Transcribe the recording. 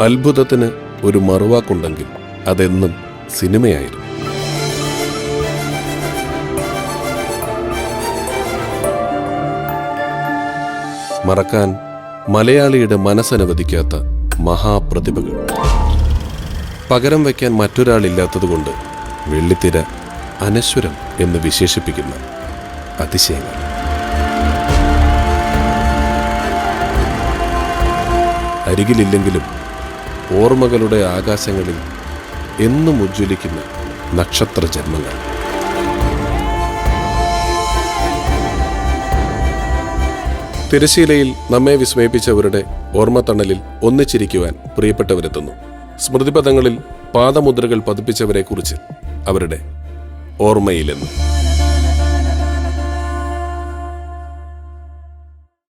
അത്ഭുതത്തിന് ഒരു മറുവാക്കുണ്ടെങ്കിൽ അതെന്നും സിനിമയായിരുന്നു. മറക്കാൻ മലയാളിയുടെ മനസ്സനുവദിക്കാത്ത മഹാപ്രതിഭകൾ. പകരം വയ്ക്കാൻ മറ്റൊരാളില്ലാത്തതുകൊണ്ട് വെള്ളിത്തിര അനശ്വരം എന്ന് വിശേഷിപ്പിക്കുന്ന അതിശയങ്ങൾ. അരികിലില്ലെങ്കിലും ഓർമ്മകളുടെ ആകാശങ്ങളിൽ എന്നും ഉജ്ജ്വലിക്കുന്ന നക്ഷത്ര ജന്മങ്ങൾ തിരശീലയിൽ നമ്മെ വിസ്മയിപ്പിച്ചവരുടെ ഓർമ്മത്തണലിൽ ഒന്നിച്ചിരിക്കുവാൻ പ്രിയപ്പെട്ടവരെത്തുന്നു. സ്മൃതിപഥങ്ങളിൽ പാദമുദ്രകൾ പതിപ്പിച്ചവരെക്കുറിച്ച് അവരുടെ ഓർമ്മയിലെന്ന്.